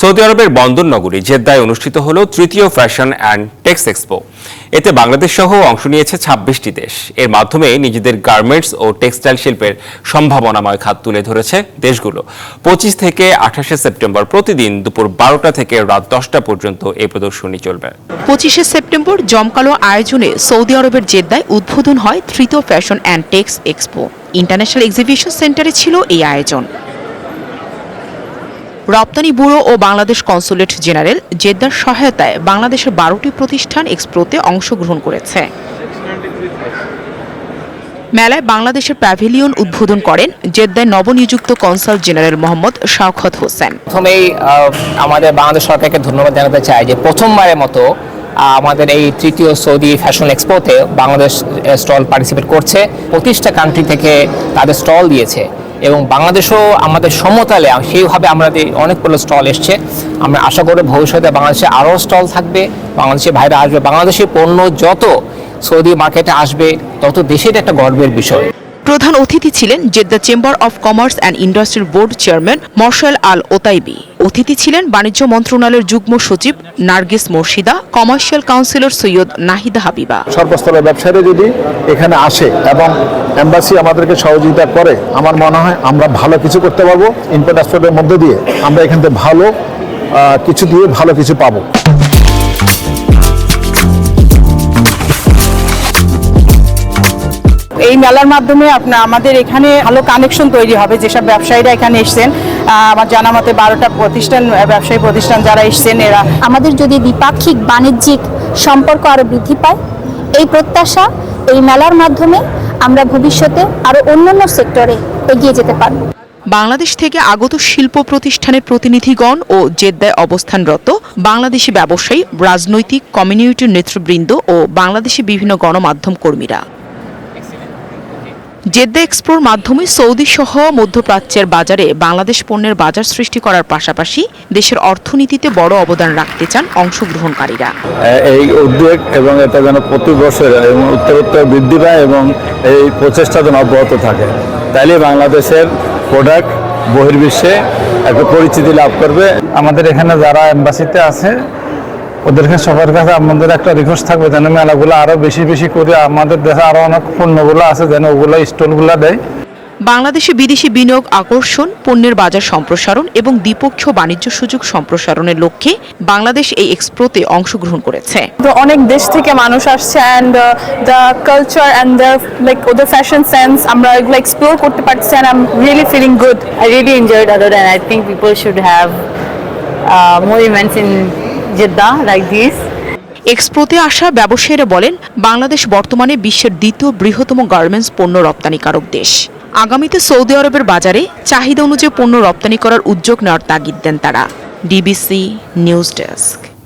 Saudi আরবের বন্দর নগরী জেদ্দায় অনুষ্ঠিত হল তৃতীয় ফ্যাশন অ্যান্ড টেক্স এক্সপো। এতে বাংলাদেশ সহ অংশ নিয়েছে ছাব্বিশটি দেশ। এর মাধ্যমে নিজেদের গার্মেন্টস ও টেক্সটাইল শিল্পের সম্ভাবনাময় খাত তুলে ধরেছে দেশগুলো। পঁচিশ থেকে আঠাশে সেপ্টেম্বর প্রতিদিন দুপুর বারোটা থেকে রাত দশটা পর্যন্ত এই প্রদর্শনী চলবে। পঁচিশে সেপ্টেম্বর জমকালো আয়োজনে সৌদি আরবের জেদ্দায় উদ্বোধন হয় তৃতীয় fashion and tex expo. International exhibition সেন্টারে ছিল এই আয়োজন। রপ্তানি ব্যুরো ও বাংলাদেশ কনসুলেট জেনারেল জেদ্দার সহায়তায় বাংলাদেশের বারোটি প্রতিষ্ঠান এক্সপ্রোতে অংশগ্রহণ করেছে। মেলায় বাংলাদেশের প্যাভিলিয়ন উদ্বোধন করেন জেদ্দায় নবনিযুক্ত কনসাল জেনারেল মোহাম্মদ শাওখত হোসেন। প্রথমেই আমাদের বাংলাদেশ সরকারকে ধন্যবাদ জানাতে চাই যে প্রথমবারের মতো আমাদের এই তৃতীয় সৌদি ফ্যাশন এক্সপোতে বাংলাদেশ স্টল পার্টিসিপেট করছে। পঁচিশটা কান্ট্রি থেকে তাদের স্টল দিয়েছে। এবং বাংলাদেশও আমাদের সমতালে, সেইভাবে আমাদের অনেকগুলো স্টল এসছে। আমরা আশা করি ভবিষ্যতে বাংলাদেশে আরও স্টল থাকবে, বাংলাদেশের ভাইরা আসবে। বাংলাদেশের পণ্য যত সৌদি মার্কেটে আসবে, তত দেশের একটা গর্বের বিষয়। প্রধান অতিথি ছিলেন Jeddah chamber of commerce and ইন্ডাস্ট্রির board chairman Marshal Al Otaibi. অতিথি ছিলেন বাণিজ্য মন্ত্রণালয়ের যুগ্ম সচিব নার্গিস মোর্শিদা, কমার্শিয়াল কাউন্সিলর সৈয়দ নাহিদা হাবিবা। সর্বস্তরের ব্যবসায়ীরা যদি এখানে আসে এবং এম্বাসি আমাদেরকে সহযোগিতা করে, আমার মনে হয় আমরা ভালো কিছু করতে পারব। ইনপুট এক্সপোর্টের মধ্যে দিয়ে আমরা এখান থেকে ভালো কিছু দিয়ে ভালো কিছু পাবো। এই মেলার মাধ্যমে আপনার আমাদের এখানে ভালো কানেকশন তৈরি হবে যেসব ব্যবসায়ীরা এখানে এসছেন। আমার জানা মতে বারোটা প্রতিষ্ঠান ব্যবসায়ী প্রতিষ্ঠান যারা এসছেন এরা আমাদের যদি দ্বিপাক্ষিক বাণিজ্যিক সম্পর্ক আরও বৃদ্ধি পায় এই প্রত্যাশা এই মেলার মাধ্যমে আমরা ভবিষ্যতে আরও অন্যান্য সেক্টরে এগিয়ে যেতে পারব। বাংলাদেশ থেকে আগত শিল্প প্রতিষ্ঠানের প্রতিনিধিগণ ও জেদ্দায় অবস্থানরত বাংলাদেশি ব্যবসায়ী রাজনৈতিক কমিউনিটির নেতৃবৃন্দ ও বাংলাদেশি বিভিন্ন গণমাধ্যম কর্মীরা। জেদ্দা এক্সপোর মাধ্যমে সৌদি সহ মধ্যপ্রাচ্যের বাজারে বাংলাদেশ পণ্যের বাজার সৃষ্টি করার পাশাপাশি দেশের অর্থনীতিতে বড় অবদান রাখতে চান অংশগ্রহণকারীরা। এই উদ্যোগ এবং এটা যেন প্রতি বছর এবং উত্তরোত্তর বৃদ্ধি পায় এবং এই প্রচেষ্টা যেন অব্যাহত থাকে, তাইলে বাংলাদেশের প্রোডাক্ট বহির্বিশ্বে একটা পরিচিতি লাভ করবে। আমাদের এখানে যারা এম্বাসিতে আছে ওদেরকে সবার কাছে আমাদের একটা রিকোয়েস্ট থাকবে যেন মেলাগুলো আরও বেশি বেশি করে আমাদের দেশে আরও অনেক পণ্যগুলো আছে যেন ওগুলো স্টলগুলো দেয়। বাংলাদেশে বিদেশি বিনিয়োগ আকর্ষণ পণ্যের বাজার সম্প্রসারণ এবং দ্বিপক্ষীয় বাণিজ্য সুযোগ সম্প্রসারণের লক্ষ্যে বাংলাদেশ এই এক্সপ্রোতে অংশগ্রহণ করেছে। তো অনেক দেশ থেকে মানুষ আসছে and the culture and the like ওদের ফ্যাশন সেন্স আমরা এগুলো এক্সপ্লোর করতে পারছি and I am really feeling good I really enjoyed other than I think people should have uh, more events in like this এক্সপোতে আসা ব্যবসায়ীরা বলেন, বাংলাদেশ বর্তমানে বিশ্বের দ্বিতীয় বৃহত্তম গার্মেন্টস পণ্য রপ্তানিকারক দেশ। আগামীতে সৌদি আরবের বাজারে চাহিদা অনুযায়ী পণ্য রপ্তানি করার উদ্যোগ নেওয়ার তাগিদ দেন তারা। DBC news desk.